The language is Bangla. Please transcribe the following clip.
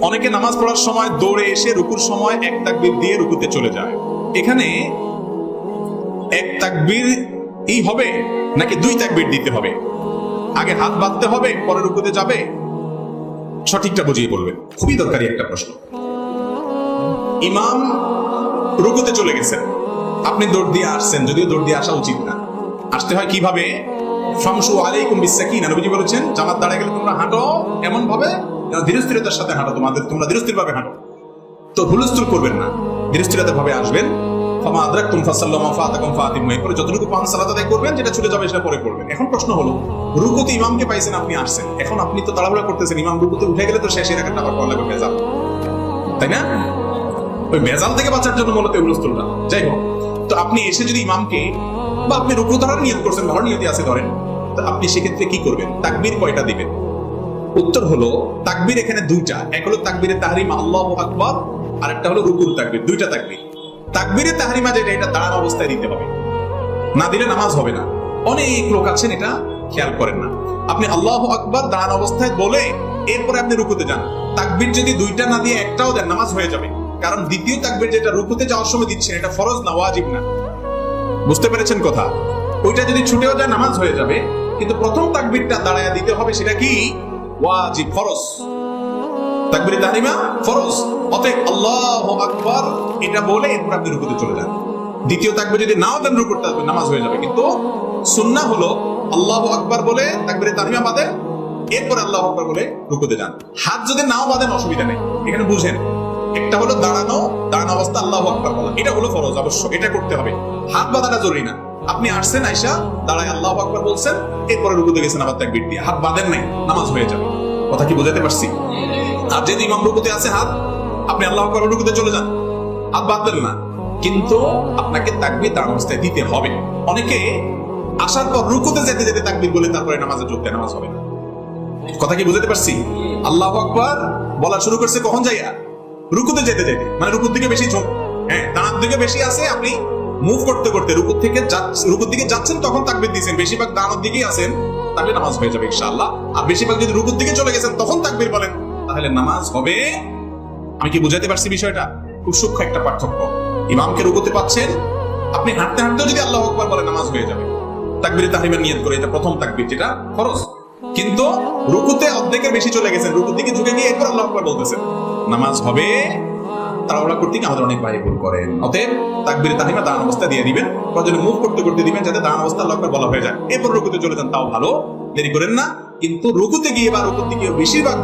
অনেকে নামাজ পড়ার সময় দৌড়ে এসে রুকুর সময় এক তাকবীর দিয়ে রুকুতে চলে যায়। এখানে এক তাকবীর এই হবে নাকি দুই তাকবীর দিতে হবে? আগে হাত বাঁধতে হবে, পরে রুকুতে যাবে? সঠিকটা বুঝিয়ে বলবেন। খুবই দরকারি একটা প্রশ্ন। ইমাম রুকুতে চলে গেছেন। আপনি দৌড় দিয়ে আসছেন, যদিও দৌড় দিয়ে আসা উচিত না। আসতে হয় কীভাবে? ফামসু আলাইকুম বিসাকিনা, নবীজি বলেছেন, জামাত দাঁড়ায় গেলে তোমরা হাঁটো এমন ভাবে ধীরস্থিরতার সাথে হাঁটো তোমাদের, তোমরা ধীরস্থির ভাবে হাঁটো। তো হুলস্থুল করবেন না ধীরস্থিরতা ভাবে আসবেন আদরাকুম ফাসাল্লামা ফাতাকুম ফাতিমু যতটুকু পান সালাত আদায় করবেন, যেটা ছুটে যাবে সেটা পরে করবেন। এখন প্রশ্ন হলো, রুকুতে ইমামকে পাইছেন, আপনি আসছেন। এখন আপনি তো তাড়াহুড়া করতেছেন, ইমাম রুকুতে উঠে গেলে তো শেষের একটা আবার তাই না? ওই থেকে বাঁচার জন্য মূলত যাই হোক, তো আপনি এসে যদি ইমামকে, বা আপনি রুকু ধরার নিয়ত করছেন ভালো নিয়তি আছে ধরেন, তো আপনি সেক্ষেত্রে কি করবেন? তাকবীর কয়টা দিবেন? উত্তর হলো তাকবীর এখানে দুইটা। এক হলো তাকবীরে তাহরিমা, আল্লাহ আকবর, আর একটা হলো রুকুর তাকবীর, দুইটা তাকবীর। তাকবীরে তাহরিমা যেটা, এটা দাঁড়ানো অবস্থায় দিতে হবে। না দিলে নামাজ হবে না। অনেক লোক আছেন এটা খেয়াল করেন না। আপনি আল্লাহ আকবর দাঁড়ানো অবস্থায় বলে এরপরে আপনি রুকুতে যান। তাকবীর যদি দুইটা না দিয়ে একটাও দেন, নামাজ হয়ে যাবে। কারণ দ্বিতীয় তাকবীর যেটা রুকুতে যাওয়ার সময় দিচ্ছেন, এটা ফরজ না, ওয়াজিব না। বুঝতে পেরেছেন কথা? ওইটা যদি ছুটেও যায়, নামাজ হয়ে যাবে। কিন্তু প্রথম তাকবিরটা দাঁড়ায় দিতে হবে সেটা কি? ওয়াজিব, ফরজ। তাহরিমা, ফরজ। অতএব আল্লাহু এটা বলে এরপর আপনি রুকুতে চলে যান। দ্বিতীয় যদি নাও দেন নামাজ হয়ে যাবে। কিন্তু হলো আল্লাহু আকবার বলে তাহরিমা বাদে, এরপর বলে রুকুতে যান। হাত যদি নাও বাঁধেন, অসুবিধা নেই। এখানে বুঝেন, একটা হলো দাঁড়ানো দাঁড়ানো অবস্থা আল্লাহু আকবার বলা। এটা হলো ফরজ, অবশ্য এটা করতে হবে। হাত বাঁধাটা জরুরি না। আপনি আসছেন আয়সা দাঁড়ায় আল্লাহু আকবার বলছেন, এরপরে রুকুতে গেছেন আবার তাকবীর দিয়ে। হাত বাঁধেন নাই, নামাজ হয়ে যাবে। কথা কি বোঝাতে পারছি? আর যদি ইমাম রুকুতে আছে হাত, আপনি আল্লাহ আকবার রুকুতে চলে যান। হাত বাঁধবেন না। কিন্তু আপনাকে তাকবীর দাঁড়ানো অবস্থায় দিতে হবে। অনেকে আসার পর রুকুতে যেতে যেতে তাকবীর বলে তারপরে নামাজে যোগ দেয়, নামাজ হবে কথা কি বুঝতে পারছি? আল্লাহ আকবার বলা শুরু করছে কখন যাইয়া? রুকুতে যেতে যেতে। মানে রুকুর দিকে বেশি ঝোঁক। হ্যাঁ দাঁড়ার দিকে বেশি আছে, আপনি মুভ করতে করতে রুকুর থেকে রুকুর দিকে যাচ্ছেন, তখন তাকবীর দিয়েছেন। বেশিরভাগ দাঁড়ানোর দিকেই আছেন তাহলে নামাজ হয়ে যাবে ইনশাআল্লাহ। আর বেশিরভাগ যদি রুকুর দিকে চলে গেছেন, তখন তাকবীর বলেন, তাহলে নামাজ হবে। আমি কি বুঝাতে পারছি বিষয়টা? খুব সূক্ষ্ম একটা পার্থক্য। ইমামকে রুকুতে পাচ্ছেন, আপনি হাঁটতে হাঁটতেও যদি আল্লাহ আকবার বলে নামাজ হয়ে যাবে। তাকবীরে তাহরিমের নিয়ত করে, এটা প্রথম তাকবীর, যেটা খরচ কিন্তু রুকুতে অর্ধেকের বেশি চলে গেছেন, রুকুর দিকে ঝুঁকে গিয়ে এরপর আল্লাহ আকবার বলতেছেন, নামাজ হবে। তাড়াহুড়া করতে গিয়ে আমাদের অনেক ভাই ভুল করেন অতএব তাকবির তাহিমা দাঁড়ান অবস্থা দিয়ে দিবেন প্রয়োজনে মুভ করতে করতে দিবেন যাতে দাঁড়ান অবস্থা লক্ষ্য বলা হয়ে যায়। এরপর রুকুতে চলে যান, তাও ভালো। দেরি করেন না, কিন্তু রুকুতে গিয়ে বা রুকুতে গিয়ে বেশিরভাগ